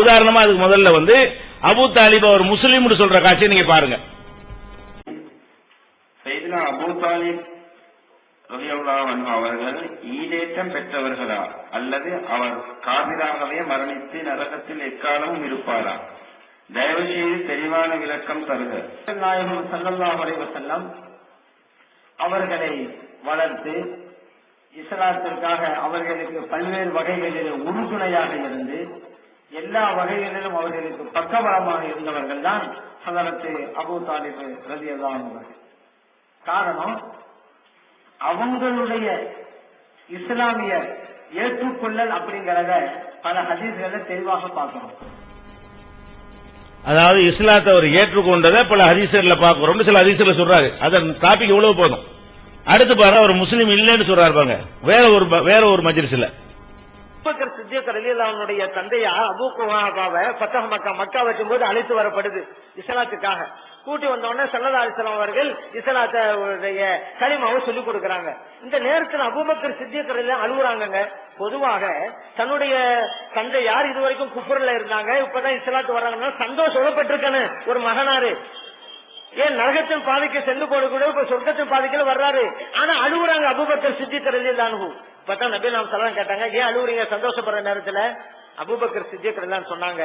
உதாரணமா அதுக்கு முதல்ல வந்து அபு தாலிப் அவர் முஸ்லீம் சொல்ற காட்சி நீங்க பாருங்க. அபு தாலிப் அவர்கள் ஈடேற்றம் பெற்றவர்களா? அல்லது அவர் காவிராகவே மரணித்து நரகத்தில் எக்காலமும் இருப்பாரா? தயவு செய்து தெளிவான விளக்கம் தருக. நாயகம் ஸல்லல்லாஹு அலைஹி அவர்களை வளர்த்து இஸ்லாத்திற்காக அவர்களுக்கு பல்வேறு வகைகளில் உறுதுணையாக இருந்து எல்லா வகைகளிலும் அவர்களுக்கு பக்கபலமாக இருந்தவர்கள் தான் ஹதரத்து அபூ தாலிபு ரலியல்லாஹு காரணம் அவங்களுடைய இஸ்லாமிய ஏற்றுக்கொள்ளல் அப்படிங்கிறத பல ஹதீஸ்களை தெளிவாக பார்க்கணும் அதாவது இஸ்லாத்தை அவர் ஏற்றுக்கொண்டதை பல ஹதீசர்ல பாக்குறோம் சில ஹதீசர்ல சொல்றாரு. அதன் டாபிக் எவ்வளவு போதும். அடுத்து பாரு அவர் முஸ்லீம் இல்லைன்னு சொல்றாரு பாங்க வேற ஒரு வேற ஒரு மஜ்லிஸ்ல. அபுபக்கர் சித்தியக்கர் ரலியல்லாஹுடைய தந்தையா அபூ குஹாபாவை ஃபத்தஹ் மக்கா மக்கா வைக்கும்போது அழைத்து வரப்படுது இஸ்லாத்துக்காக. கூட்டி வந்த உடனே சல்லல்லாஹு அவர்கள் இஸ்லாத்துடைய கலிமாவை சொல்லிக் கொடுக்கறாங்க. இந்த நேரத்தில் அபுபக்கர் சித்தியக்கர் அழுகுறாங்க பொதுவாக தன்னுடைய தந்தை யார் இதுவரைக்கும் குப்புரில் இருந்தாங்க இப்பதான் இஸ்லாத்து வர்றாங்கன்னா சந்தோஷப்பட்டிருக்கணும் ஒரு மகனாரு. ஏன் நரகத்தின் பாதைக்கு சென்று போடக்கூட இப்ப சொர்க்கத்தின் பாதைக்குள்ள வர்றாரு. ஆனா அழுகுறாங்க அபுபக்கர் சித்திக் ரலியல்லாஹு பார்த்தா நபி நாம் சலாம் கேட்டாங்க ஏன் அழுவுறீங்க? சந்தோஷப்படுற நேரத்துல? அபூபக்கர் சித்திக் சொன்னாங்க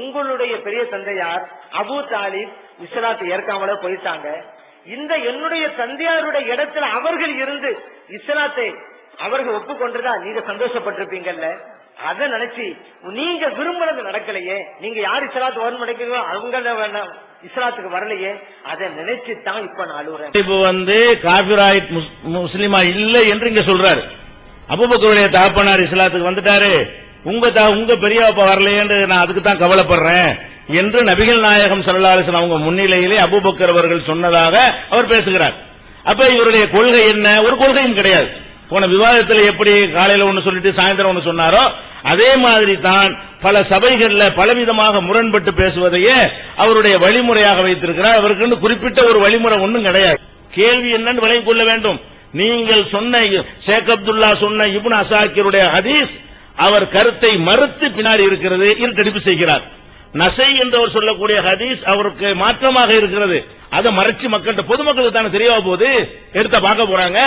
உங்களுடைய பெரிய தந்தையார் அபூ தாலிப் இஸ்லாத்தை ஏற்காமலே போயிட்டாங்க. இந்த என்னுடைய தந்தையாருடைய இடத்துல அவர்கள் இருந்து இஸ்லாத்தை அவர்கள் ஒப்புக்கொண்டுதா? நீங்க சந்தோஷப்பட்டிருப்பீங்கல்ல. அதை நினைச்சு நீங்க விரும்புறது நடக்கலையே. நீங்க யார் இஸ்லாத்து வரும் நினைக்கிறீங்களோ அவங்க வேணாம் இஸ்லாத்துக்கு வரலையே. அதை நினைச்சு தான் இப்ப நான் அழுகுறேன் இப்ப வந்து காபிராய்ட் முஸ்லிமா இல்லை என்று இங்க சொல்றாரு. அபுபக்கருடைய தகப்பனார் இஸ்லாத்துக்கு வந்துட்டாரு. உங்க உங்க பெரியாப்பா வரலையேன்னு நான் அதுக்கு தான் கவலைப்படுறேன் என்று நபிகள் நாயகம் ஸல்லல்லாஹு அவங்க முன்னிலையிலே அபூபக்கர் அவர்கள் சொன்னதாக அவர் பேசுகிறார். அப்ப இவருடைய கொள்கை என்ன? ஒரு கொள்கையும் கிடையாது. போன விவாதத்தில் எப்படி காலையில ஒன்று சொல்லிட்டு சாயந்தரம் ஒன்று சொன்னாரோ அதே மாதிரி தான் பல சபைகள்ல பலவிதமாக முரண்பட்டு பேசுவதையே அவருடைய வழிமுறையாக வைத்திருக்கிறார். அவருக்கு குறிப்பிட்ட ஒரு வழிமுறை ஒன்றும் கிடையாது. கேள்வி என்னன்னு விலை கொள்ள வேண்டும். நீங்கள் சொன்ன ஷேக் அப்துல்லா சொன்ன இபுன் அசாக்கிருடைய ஹதீஸ் அவர் கருத்தை மறுத்து பின்னாடி இருக்கிறது இருட்டடிப்பு செய்கிறார். நசை என்றவர் சொல்லக்கூடிய ஹதீஸ் அவருக்கு மாற்றமாக இருக்கிறது. அதை மறைச்சு மக்கள்கிட்ட பொதுமக்களுக்கு தானே தெரியவா போது எடுத்த பார்க்க போறாங்க.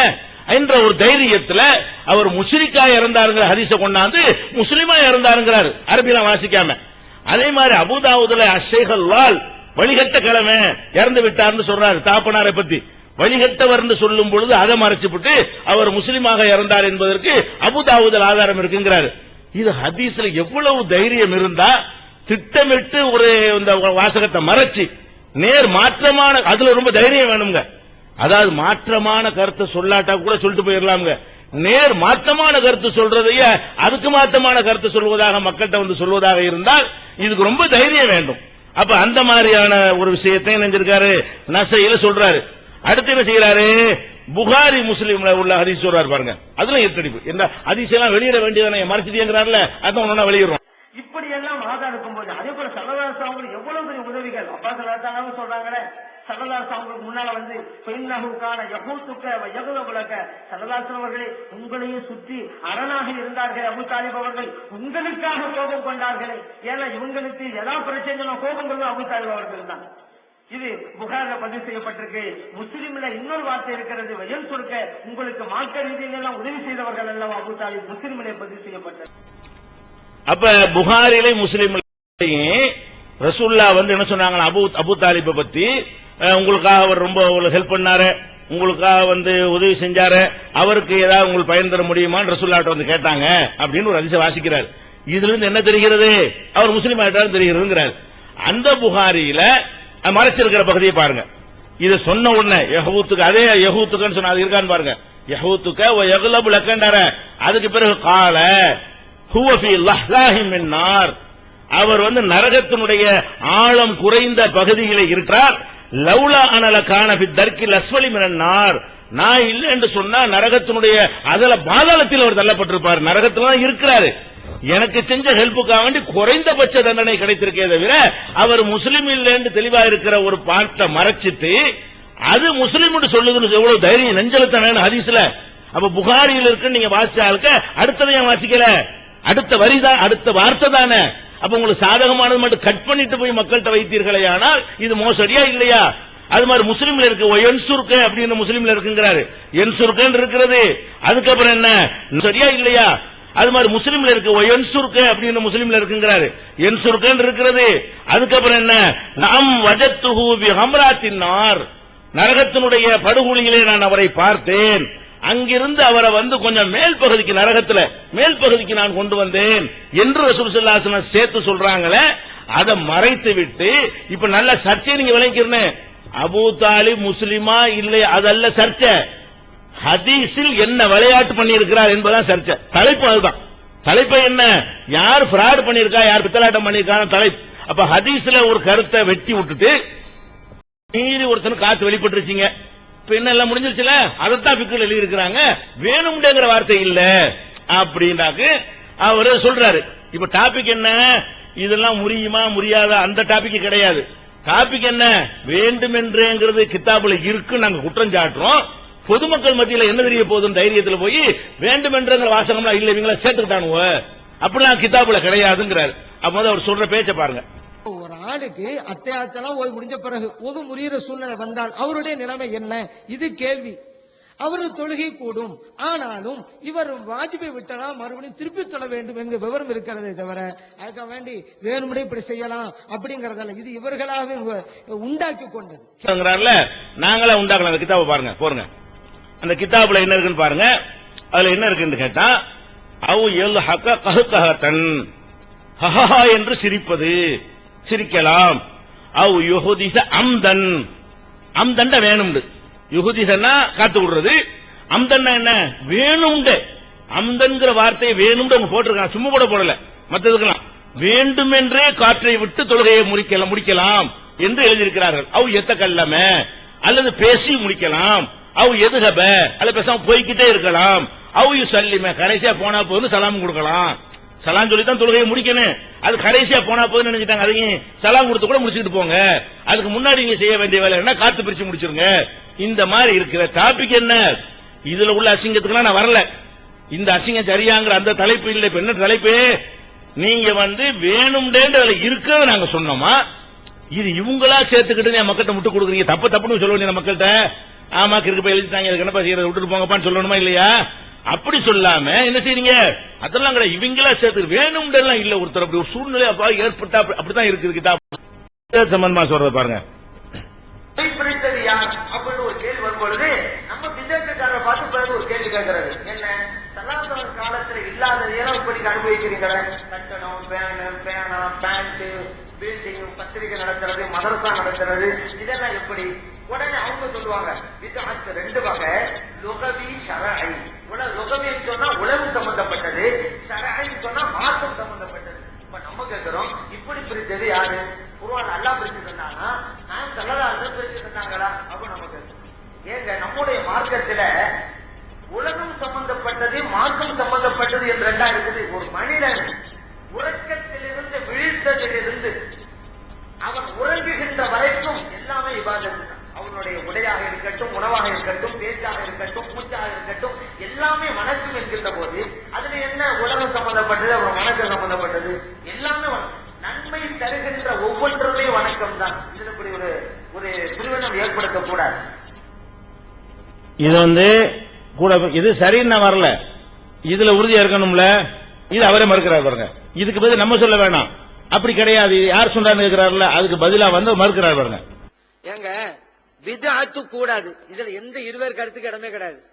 என்ற ஒரு தைரியத்துல அவர் முஸ்லிக்கா இறந்தாருங்கிற ஹதீஸ கொண்டாந்து முஸ்லிமா இறந்தாருங்கிறார். அரபிலாம் வாசிக்காம. அதே மாதிரி அபுதாவுதுல அஷேகல் வால் வழிகட்ட கிழமை இறந்து விட்டார்னு சொல்றாரு தாப்பனாரை பத்தி. வழிகட்டவர்னு சொல்லும் பொழுது அதை மறைச்சுவிட்டு அவர் முஸ்லீமாக இறந்தார் என்பதற்கு அபுதாவுதல் ஆதாரம் இருக்குங்கிறார். இது ஹதீஸ்ல எவ்வளவு தைரியம் இருந்தா திட்டமிட்டு ஒரு இந்த வாசகத்தை மறைச்சு நேர் மாற்றமான அதுல ரொம்ப தைரியம் வேணுங்க அதாவது மாற்றமான கருத்தை சொல்லாட்டா கூட சொல்லிட்டு போயிடலாம்ங்க நேர் மாற்றமான கருத்து சொல்றதைய அதுக்கு மாற்றமான கருத்து சொல்வதாக மக்கள்கிட்ட வந்து சொல்வதாக இருந்தால் இதுக்கு ரொம்ப தைரியம் வேண்டும். அப்ப அந்த மாதிரியான ஒரு விஷயத்தை நினைஞ்சிருக்காரு நசையில சொல்றாரு. அடுத்து என்ன செய்யறாரு புகாரி முஸ்லீம்ல உள்ள ஹரிஸ் சொல்றாரு பாருங்க. அதுல எத்தடிப்பு என்ன ஹதீஸ் எல்லாம் வெளியிட வேண்டியதானே? மறைச்சிட்டேங்கிறாருல அதான் ஒன்னா வெளியிடுறோம். இப்படி எல்லாம் ஆதாரம் போது அதே போல சரதாஸ் அவங்களுக்கு எவ்வளவு பெரிய உதவிகள்? அப்பா சரதாசாவும் சொல்றாங்களே சரதாஸ் அவங்களுக்கு முன்னால வந்து பெண்ணகுக்கான யகூத்துக்க உலக சரதாசன் அவர்களே உங்களையும் சுற்றி அரணாக இருந்தார்கள் அபு தாலிப் அவர்கள். உங்களுக்காக கோபம் கொண்டார்களே. ஏன்னா இவங்களுக்கு எதா பிரச்சனைகளும் கோபங்களும் அபு தாலிப் அவர்கள் தான். இது புகார்ல பதிவு செய்யப்பட்டிருக்கு. முஸ்லீம்ல இன்னொரு வார்த்தை இருக்கிறது வயல் சுருக்க உங்களுக்கு மார்க்க ரீதியில உதவி செய்தவர்கள் எல்லாம் அபு தாலிப் முஸ்லீம்ல பதிவு செய்யப்பட்டது. அப்ப புகாரிலே முஸ்லீம் ரசூல்லா வந்து என்ன சொன்னாங்க அபு அபு தாலிபை பத்தி உங்களுக்காக அவர் ரொம்ப ஹெல்ப் பண்ணாரு. உங்களுக்காக வந்து உதவி செஞ்சாரு. அவருக்கு ஏதாவது உங்களுக்கு பயன் தர முடியுமான்னு ரசூல்லாட்ட வந்து கேட்டாங்க. அப்படின்னு ஒரு அதிசயம் வாசிக்கிறார். இதுல இருந்து என்ன தெரிகிறது? அவர் முஸ்லீம் ஆயிட்டாரு தெரிகிறதுங்கிறார். அந்த புகாரியில மறைச்சிருக்கிற பகுதியை பாருங்க. இது சொன்ன உடனே யகூத்துக்கு அதே யகூத்துக்குன்னு சொன்ன அது இருக்கான்னு பாருங்க. யகூத்துக்க ஓ யகுலபு லக்கண்டார. அதுக்கு பிறகு கால ஹுவ ஃபீ லஹ்லாஹி அவர் வந்து நரகத்தினுடைய ஆழம் குறைந்த பகுதியிலே இருக்கிறார். லவ்லா அனல காணபி தர்கி லஸ்வலி அஸ்வலி நான் இல்லை என்று சொன்னா நரகத்தினுடைய அதில் பாதாளத்தில் அவர் தள்ளப்பட்டிருப்பார். நரகத்துல தான் இருக்கிறாரு. எனக்கு செஞ்ச ஹெல்ப்புக்காக வேண்டி குறைந்தபட்ச தண்டனை கிடைத்திருக்கே தவிர அவர் முஸ்லீம் இல்லைன்னு தெளிவா இருக்கிற ஒரு பாட்டை மறைச்சிட்டு அது முஸ்லீம் சொல்லுதுன்னு எவ்வளவு தைரியம் நெஞ்செழுத்த வேணும் ஹதீஸ்ல. அப்ப புகாரியில் இருக்கு நீங்க வாசிச்சாலுக்க அடுத்ததை ஏன் வாசிக்கல? அடுத்த வரிதான் அடுத்த வார்த்தை தானே? அப்ப உங்களுக்கு சாதகமானது மட்டும் கட் பண்ணிட்டு போய் மக்கள்கிட்ட வைத்தீர்களே ஆனால் இது மோசடியா இல்லையா? அது மாதிரி முஸ்லீம்ல இருக்கு என்சுர்க்க அப்படின்னு முஸ்லீம்ல இருக்குங்கிறாரு. என்சுர்கன்னு இருக்கிறது. அதுக்கப்புறம் என்ன? சரியா இல்லையா? அது மாதிரி முஸ்லீம்ல இருக்கு. என்சுர்க அப்படின்னு முஸ்லீம்ல இருக்குங்கிறாரு. என்சுர்கன்னு இருக்கிறது. அதுக்கப்புறம் என்ன? நாம் வஜத்துஹு பி நரகத்தினுடைய படுகொலியிலே நான் அவரை பார்த்தேன். அங்கிருந்து அவரை வந்து கொஞ்சம் மேல் பகுதிக்கு நரகத்துல மேல் பகுதிக்கு நான் கொண்டு வந்தேன் என்று ரசூல் சேர்த்து சொல்றாங்களே அதை மறைத்து விட்டு இப்ப நல்ல சர்ச்சை நீங்க விளங்கிக்கிறேன் அபு தாலி முஸ்லிமா? இல்லை அதல்ல சர்ச்சை. ஹதீஸில் என்ன விளையாட்டு பண்ணியிருக்கிறார் என்பதுதான் சர்ச்சை. தலைப்பு அதுதான். தலைப்பு என்ன? யார் பிராட் பண்ணியிருக்கா? யார் பித்தலாட்டம் பண்ணியிருக்கான தலைப்பு. அப்ப ஹதீஸ்ல ஒரு கருத்தை வெட்டி விட்டுட்டு மீறி ஒருத்தனுக்கு காத்து வெளிப்பட்டுருச்சுங்க. இப்ப என்ன எல்லாம் முடிஞ்சிருச்சுல? அதைத்தான் பிக்கில் எழுதி இருக்கிறாங்க வார்த்தை இல்ல. அப்படின்னாக்கு அவரு சொல்றாரு. இப்ப டாபிக் என்ன? இதெல்லாம் முடியுமா முடியாத அந்த டாபிக் கிடையாது. டாபிக் என்ன? வேண்டுமென்றேங்கிறது கித்தாபுல இருக்கு நாங்க குற்றம் சாட்டுறோம். பொதுமக்கள் மத்தியில என்ன தெரிய போகுதுன்னு தைரியத்துல போய் வேண்டுமென்றங்கிற வாசகம்லாம் இல்ல இவங்கள சேர்த்துக்கிட்டானுவ. அப்படிலாம் கித்தாபுல கிடையாதுங்கிறாரு. அப்போ அவர் சொல்ற பேச்ச பாருங்க. ஒரு ஆளுக்கு அத்தியாயத்தெல்லாம் ஓய்வு முடிஞ்ச பிறகு ஒது முறிகிற சூழ்நிலை வந்தால் அவருடைய நிலைமை என்ன? இது கேள்வி. அவரு தொழுகை கூடும். ஆனாலும் இவர் வாஜிபை விட்டனா மறுபடியும் திருப்பி சொல்ல வேண்டும் என்கிற விவரம் இருக்கிறதே தவிர அதுக்காக வேண்டி வேணுமுறை இப்படி செய்யலாம் அப்படிங்கறதல்ல. இது இவர்களாகவே உண்டாக்கி கொண்டது. நாங்களே உண்டாக்கலாம் அந்த கிதாபை பாருங்க போருங்க. அந்த கிதாபுல என்ன இருக்குன்னு பாருங்க. அதுல என்ன இருக்குன்னு கேட்டா அவு எல் ஹக்க கஹுகஹத்தன் ஹஹஹா என்று சிரிப்பது. சிரிக்கலாம். அவு யுஹுதிச அம்தன். அம்தண்ட வேணும்டு யுகுதிசன்னா காத்து விடுறது. அம்தன்னா என்ன? வேணும்டு அம்தன்கிற வார்த்தையை வேணும்னு அவங்க போட்டிருக்காங்க. சும்மா கூட போடல. மத்ததுக்கெல்லாம் வேண்டுமென்றே காற்றை விட்டு தொழுகையை முடிக்கலாம் முடிக்கலாம் என்று எழுதியிருக்கிறார்கள். அவ் எத்த கல்லம அல்லது பேசி முடிக்கலாம். அவ் எதுகப? அல்ல பேசாம போய்கிட்டே இருக்கலாம். அவ் யூ சல்லிம கடைசியா போனா போது சலாம் கொடுக்கலாம். சலாம் சொல்லி தான் தொழுகையை முடிக்கணும். அது கடைசியா போனா போதுன்னு நினைச்சிட்டாங்க. அதையும் சலாம் கொடுத்து கூட முடிச்சுட்டு போங்க. அதுக்கு முன்னாடி நீங்க செய்ய வேண்டிய வேலை என்ன காத்து பிரிச்சு முடிச்சிருங்க. இந்த மாதிரி இருக்கிற டாபிக் என்ன? இதுல உள்ள அசிங்கத்துக்குலாம் நான் வரல. இந்த அசிங்கம் சரியாங்கிற அந்த தலைப்பு இல்லை. இப்ப என்ன தலைப்பு? நீங்க வந்து வேணும்டேன்ற அதுல இருக்கிறத நாங்க சொன்னோமா? இது இவங்களா சேர்த்துக்கிட்டு என் மக்கள்கிட்ட முட்டு கொடுக்குறீங்க. தப்பு தப்புன்னு சொல்ல வேண்டிய மக்கள்கிட்ட. ஆமா கிறுக்கு போய் எழுதிட்டாங்க இதுக்கு என்னப்பா விட்டுட்டு போங்கப்பான்னு சொல்லணுமா இல்லையா? அப்படி சொல்லாம என்ன செய்றீங்க? அதெல்லாம் கிடையாது. இவங்களா சேர்த்து வேணும்டெல்லாம் இல்ல ஒருத்தர். அப்படி ஒரு சூழ்நிலை அப்பா ஏற்பட்டா அப்படி- அப்படித்தான் இருக்குது சம்பந்தமா சொல்றது பாருங்க. பிடித்தது யார்? அப்படின்னு ஒரு கேள்வி வரும்பொழுது நம்ம பிஜேபிக்காரரை பார்த்து பிறகு ஒரு கேள்வி கேட்கறது என்ன? காலத்துல இல்லாத ஏன்னா இப்படி அனுபவிக்கிறீங்களே? கட்டணம் பேனு பேனா பேண்ட் பில்டிங் பத்திரிகை நடத்துறது மதரசா நடத்துறது இதெல்லாம் எப்படி? உடனே அவங்க சொல்லுவாங்க விதாத்து ரெண்டு வகை. லுகவி சரஐ உல லுகவின்னு சொன்னா உளவு சம்பந்தப்பட்டது ஷரஐன்னு சொன்னா மார்க்கம் சம்பந்தப்பட்டது இப்ப நம்ம கேட்கிறோம் இப்படி பிரிச்சது யாரு குருவான் நல்லா பிரிச்சு தந்தானா நான் சொல்லலாம் பிரிச்சு தந்தாங்களா அப்ப நம்ம கேட்கிறோம் ஏங்க நம்முடைய மார்க்கத்துல உலகம் சம்பந்தப்பட்டது மார்க்கம் சம்பந்தப்பட்டது என்று ரெண்டா இருக்குது ஒரு மனிதன் உறக்கத்திலிருந்து விழித்ததிலிருந்து அவன் உறங்குகின்ற வரைக்கும் எல்லாமே விவாதத்து தான் அவனுடைய உடையாக இருக்கட்டும் உணவாக இருக்கட்டும் பேச்சாக இருக்கட்டும் மூச்சாக இருக்கட்டும் எல்லாமே வணக்கம் என்கின்ற போது அதுல என்ன உலகம் சம்பந்தப்பட்டது அவன் வணக்கம் சம்பந்தப்பட்டது எல்லாமே வணக்கம். நன்மை தருகின்ற ஒவ்வொன்றுமே வணக்கம் தான். இதுல இப்படி ஒரு ஒரு பிரிவினம் ஏற்படுத்தக்கூடாது இது வந்து கூட இது சரின்னு நான் வரல. இதுல உறுதியா இருக்கணும்ல? இது அவரே மறுக்கிறார் பாருங்க. இதுக்கு பதில் நம்ம சொல்ல வேணாம். அப்படி கிடையாது. யார் சொல்றான்னு கேட்கிறாருல அதுக்கு பதிலா வந்து மறுக்கிறார் பாருங்க. ஏங்க விதாத்து கூடாது. இதுல எந்த இருவர் கருத்துக்கு இடமே கிடையாது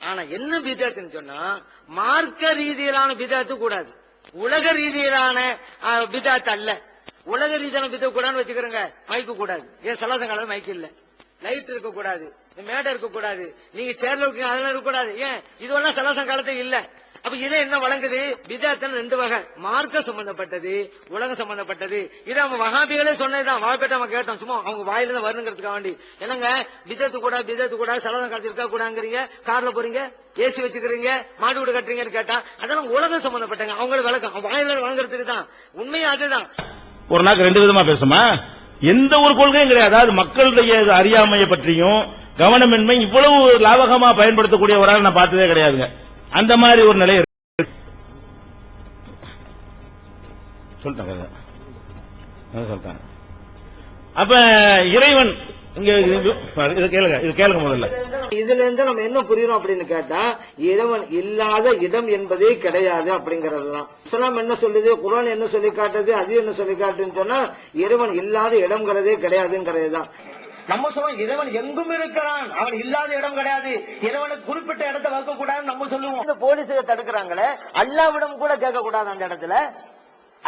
ஆனா என்ன விதத்துன்னு சொன்னா மார்க்க ரீதியிலான விதத்து கூடாது. உலக ரீதியிலான விதாத்து அல்ல. உலக ரீதியான வித கூடாதுன்னு வச்சுக்கிறோங்க. மைக்கு கூடாது. ஏன் சலாசங்கால மைக்கு இல்ல. லைட் இருக்க கூடாது. மேடை இருக்க கூடாது. நீங்க சேர்ல இருக்கீங்க அதெல்லாம் இருக்க கூடாது. ஏன்? இதுவெல்லாம் சலாசம் இல்லை. அப்ப இதை என்ன வழங்குது? விதாத்தன் ரெண்டு வகை. மார்க்க சம்பந்தப்பட்டது உலகம் சம்பந்தப்பட்டது. இது அவங்க வகாபிகளே சொன்னதுதான். வாய்ப்பேட்ட அவன் கேட்டோம். சும்மா அவங்க வாயில இருந்து வரணுங்கிறதுக்காக வேண்டி. என்னங்க? விதத்து கூட விதத்து கூட சலதம் காலத்தில் கூடாங்கிறீங்க? கார்ல போறீங்க? ஏசி வச்சுக்கிறீங்க? மாடு வீடு கட்டுறீங்கன்னு கேட்டா அதெல்லாம் உலகம் சம்பந்தப்பட்டங்க. அவங்கள விளக்கம் வாயில வழங்குறதுக்கு தான். உண்மையா அதுதான்? ஒரு நாக்கு ரெண்டு விதமா பேசுமா? எந்த ஒரு கொள்கையும் கிடையாது. அதாவது மக்களுடைய அறியாமையை பற்றியும் கவனமின்மை இவ்வளவு லாபகமா பயன்படுத்தக்கூடிய ஒரு ஆள் நான் பார்த்ததே கிடையாதுங்க. அந்த மாதிரி ஒரு நிலை இருக்கு. சொல்லிட்டாங்க அப்ப இறைவன் இங்க இது இது கேளுங்க இது கேளுங்க முதல்ல. இதுல இருந்து நம்ம என்ன புரியுறோம் அப்படின்னு கேட்டா இறைவன் இல்லாத இடம் என்பதே கிடையாது அப்படிங்கறது தான். இஸ்லாம் என்ன சொல்லுது குரான் என்ன சொல்லி காட்டுது அது என்ன சொல்லி காட்டுன்னு சொன்னா இறைவன் இல்லாத இடம்ங்கிறதே கிடையாதுங்கிறது தான் நம்ம சொல்லுவோம் இறைவன் எங்கும் இருக்கிறான். அவன் இல்லாத இடம் கிடையாது. இறைவனுக்கு குறிப்பிட்ட இடத்தை வைக்க கூடாதுன்னு நம்ம சொல்லுவோம். இந்த போலீஸை தடுக்கிறாங்களே அல்லாவிடம் கூட கேட்க கூடாது அந்த இடத்துல.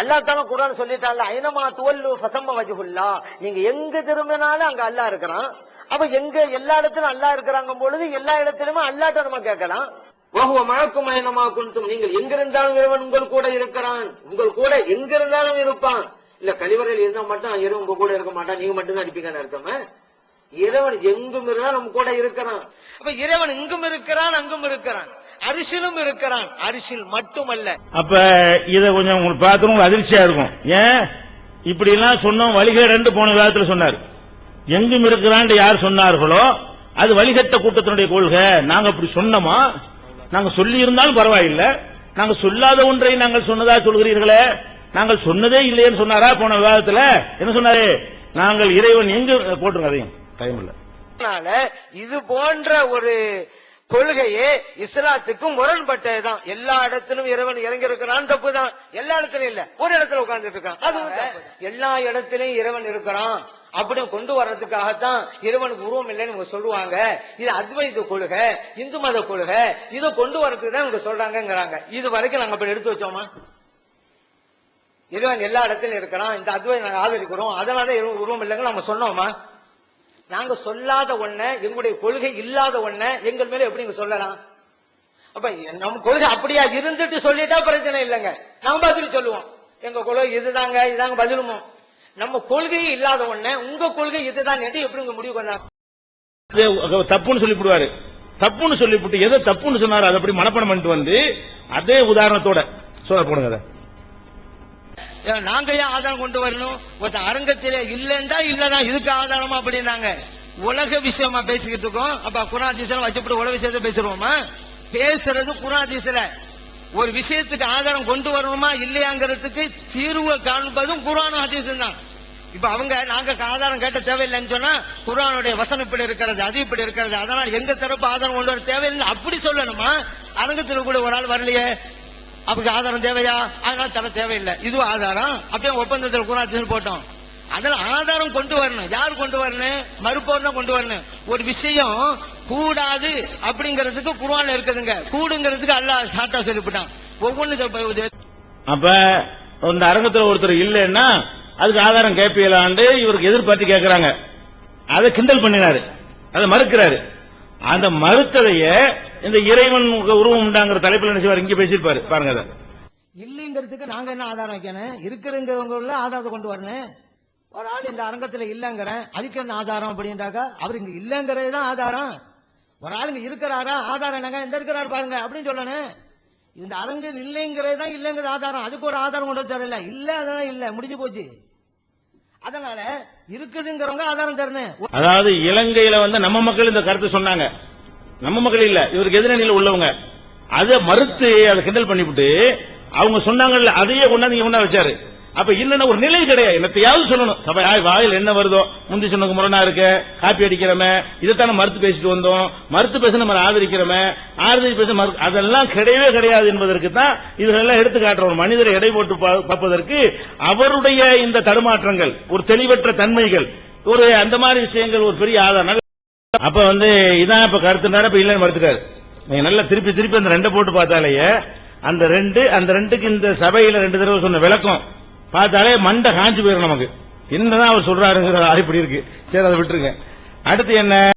அல்லாஹ் தான குரான் சொல்லிட்டான்ல ஐனமா துவல்லு ஃபசம்ம வஜ்ஹுல்லா. நீங்க எங்க திரும்பினாலும் அங்க அல்லாஹ் இருக்கிறான். அப்ப எங்க எல்லா இடத்திலும் அல்லாஹ் இருக்கிறாங்க பொழுது எல்லா இடத்திலுமே அல்லாட்ட நம்ம கேட்கலாம். வஹுவ மழக்கும் ஐனமா குன்தும். நீங்கள் எங்க இருந்தாலும் இறைவன் உங்கள் கூட இருக்கிறான். உங்கள் கூட எங்க இருந்தாலும் இருப்பான். இல்ல கழிவறையில் இருந்தா மட்டும் இறைவன் உங்க கூட இருக்க மாட்டான். நீங்க மட்டும் தான் அடிப்பீங்கன்னு அர்த்தமா? இறைவன் எங்கும் இருந்தா நம்ம கூட இருக்கிறான். அப்ப இறைவன் இங்கும் இருக்கிறான் அங்கும் இருக்கிறான். அரிசிலும் இருக்கிறான். அரிசில் மட்டுமல்ல. அப்ப இத கொஞ்சம் உங்களுக்கு பார்க்கணும் உங்களுக்கு அதிர்ச்சியா இருக்கும். ஏன்? இப்படி எல்லாம் சொன்னோம் வழிகேடு போன காலத்துல சொன்னார். எங்கும் இருக்கிறான் யார் சொன்னார்களோ அது வழிகட்ட கூட்டத்தினுடைய கொள்கை. நாங்க அப்படி சொன்னோமா? நாங்க சொல்லி இருந்தாலும் பரவாயில்லை. நாங்க சொல்லாத ஒன்றை நாங்கள் சொன்னதா சொல்கிறீர்களே? நாங்கள் சொன்னதே இல்லையேன்னு சொன்னாரா போன விவாதத்துல என்ன சொன்னாரு? நாங்கள் இறைவன் எங்கு போட்டுருங்க அதையும். டைம் இல்ல. அதனால இது போன்ற ஒரு கொள்கையே இஸ்லாத்துக்கு முரண்பட்டதுதான். எல்லா இடத்திலும் இறைவன் இறங்கி இருக்கிறான் தப்பு தான் எல்லா இடத்துலயும் இல்ல. ஒரு இடத்துல உட்கார்ந்துட்டு இருக்கான் அதுவும் தப்பு. எல்லா இடத்திலயும் இறைவன் இருக்கிறான். அப்படி கொண்டு வர்றதுக்காகத்தான் இறைவனுக்கு உருவம் இல்லைன்னு இவங்க சொல்லுவாங்க. இது அத்வைத கொள்கை இந்து மத கொள்கை. இதை கொண்டு வரதுக்கு தான் இவங்க சொல்றாங்கங்கிறாங்க. இது வரைக்கும் நாங்க அப்படி எடுத்து வச்சோமா? இறைவன் எல்லா இடத்திலும் இருக்கிறான். இந்த அத்வைதை நாங்க ஆதரிக்கிறோம். அதனால இறைவன் உருவம் இல்லைங்க நம்ம சொன்னோமா? நாங்க சொல்லாத ஒண்ண எங்களுடைய கொள்கை இல்லாத ஒண்ண எங்கள் மேல எப்படி சொல்லலாம்? அப்ப நம்ம கொள்கை அப்படியா இருந்துட்டு சொல்லிட்டா பிரச்சனை இல்லைங்க. நாம பதில் சொல்லுவோம். எங்க கொள்கை இதுதாங்க இதாங்க பதிலுமோ? நம்ம கொள்கையே இல்லாத ஒண்ண உங்க கொள்கை இதுதான் எப்படி உங்க முடிவு கொண்டாங்க தப்புன்னு சொல்லிவிடுவாரு. தப்புன்னு சொல்லிவிட்டு எதை தப்புன்னு சொன்னாரு அதை அப்படி மனப்பணம் பண்ணிட்டு வந்து அதே உதாரணத்தோட சொல்ல போடுங்க அதை. நாங்க ஏன் ஆதாரம் கொண்டு வரணும்? ஒருத்த அரங்கத்திலே இல்லைன்றா இல்லதான் இதுக்கு ஆதாரமா அப்படின்னாங்க. உலக விஷயமா பேசிக்கிட்டு இருக்கோம். அப்ப குராதீசம் வச்சுப்பட்டு உலக விஷயத்தை பேசுறோமா பேசுறது குராதீசல ஒரு விஷயத்துக்கு ஆதாரம் கொண்டு வரணுமா இல்லையாங்கிறதுக்கு தீர்வு காண்பதும் குரானும் ஹதீஸும் தான். இப்ப அவங்க நாங்க ஆதாரம் கேட்ட தேவையில்லைன்னு சொன்னா குரானுடைய வசனம் இப்படி இருக்கிறது அது இப்படி இருக்கிறது அதனால எங்க தரப்பு ஆதாரம் கொண்டு வர தேவையில்லை. அப்படி சொல்லணுமா? அரங்கத்தில் கூட ஒரு ஆள் வரலையே. அப்படி ஆதாரம் தேவையா? அதனால தர தேவையில்லை. இதுவும் ஆதாரம். அப்படியே ஒப்பந்தத்தில் குராட்சி போட்டோம். அதனால ஆதாரம் கொண்டு வரணும். யார் கொண்டு வரணும்? மறுப்போர் தான் கொண்டு வரணும். ஒரு விஷயம் கூடாது அப்படிங்கறதுக்கு குர்ஆன்ல இருக்குதுங்க. கூடுங்கிறதுக்கு அல்ல சாட்டா சொல்லிவிட்டான். ஒவ்வொன்னு அப்ப இந்த அரங்கத்துல ஒருத்தர் இல்லைன்னா அதுக்கு ஆதாரம் கேட்பீங்களாண்டு இவருக்கு எதிர்பார்த்து கேட்கிறாங்க அதை கிண்டல் பண்ணினாரு. அதை மறுக்கிறாரு. அந்த மறுத்ததைய இந்த இறைவன் உருவம் உண்டாங்கிற தலைப்பில் என்ன இங்க பேசியிருப்பாரு. பாருங்க அதை. இல்லைங்கிறதுக்கு நாங்க என்ன ஆதாரம் வைக்கணும்? இருக்கிறவங்கள ஆதாரத்தை கொண்டு வரணும். ஒரு ஆள் இந்த அரங்கத்துல இல்லங்கிறேன். அதுக்கு என்ன ஆதாரம் அப்படின்றாக்கா அவர் இங்க இல்லங்கிறது தான் ஆதாரம். ஒரு ஆள் இங்க இருக்கிறாரா? ஆதாரம் என்னங்க? இந்த இருக்கிறாரு பாருங்க அப்படின்னு சொல்லணும். இந்த அரங்கம் இல்லைங்கிறது தான் இல்லைங்கிற ஆதாரம். அதுக்கு ஒரு ஆதாரம் கொண்டு தரல இல்ல அதெல்லாம் இல்ல. முடிஞ்சு போச்சு. அதனால இருக்குதுங்கிறவங்க ஆதாரம் தரணும். அதாவது இலங்கையில வந்து நம்ம மக்கள் இந்த கருத்து சொன்னாங்க. நம்ம மக்கள் இல்ல இவருக்கு எதிரணியில உள்ளவங்க. அதை மறுத்து அதை கிண்டல் பண்ணிவிட்டு அவங்க சொன்னாங்கல்ல அதையே கொண்டாந்து இவனா வச்சாரு. அப்ப இல்லன்னா ஒரு நிலை கிடையாது. என்னத்தையாவது சொல்லணும். சபை ஆய், வாயில் என்ன வருதோ? முந்தி சொன்னது முரணா இருக்க காப்பி அடிக்கிறமே இதைத்தானே மறுத்து பேசிட்டு வந்தோம். மறுத்து பேச நம்ம ஆதரிக்கிறோமே ஆதரிச்சு பேச மறு அதெல்லாம் கிடையவே கிடையாது என்பதற்கு தான் இதெல்லாம் எடுத்து காட்டுற ஒரு மனிதரை எடை போட்டு பா- பார்ப்பதற்கு அவருடைய இந்த தடுமாற்றங்கள் ஒரு தெளிவற்ற தன்மைகள் ஒரு அந்த மாதிரி விஷயங்கள் ஒரு பெரிய ஆதாரம். அப்ப வந்து இதான் இப்ப கருத்துனார இப்ப இல்லைன்னு மறுத்துக்காரு நீங்க நல்லா திருப்பி திருப்பி அந்த ரெண்டை போட்டு பார்த்தாலேயே அந்த ரெண்டு அந்த ரெண்டுக்கு இந்த சபையில ரெண்டு தடவை சொன்ன விளக்கம் பார்த்தாலே மண்டை காஞ்சு போயிடும் நமக்கு. என்னதான் அவர் சொல்றாருங்கிற இப்படி இருக்கு. சரி அதை விட்டுருங்க. அடுத்து என்ன?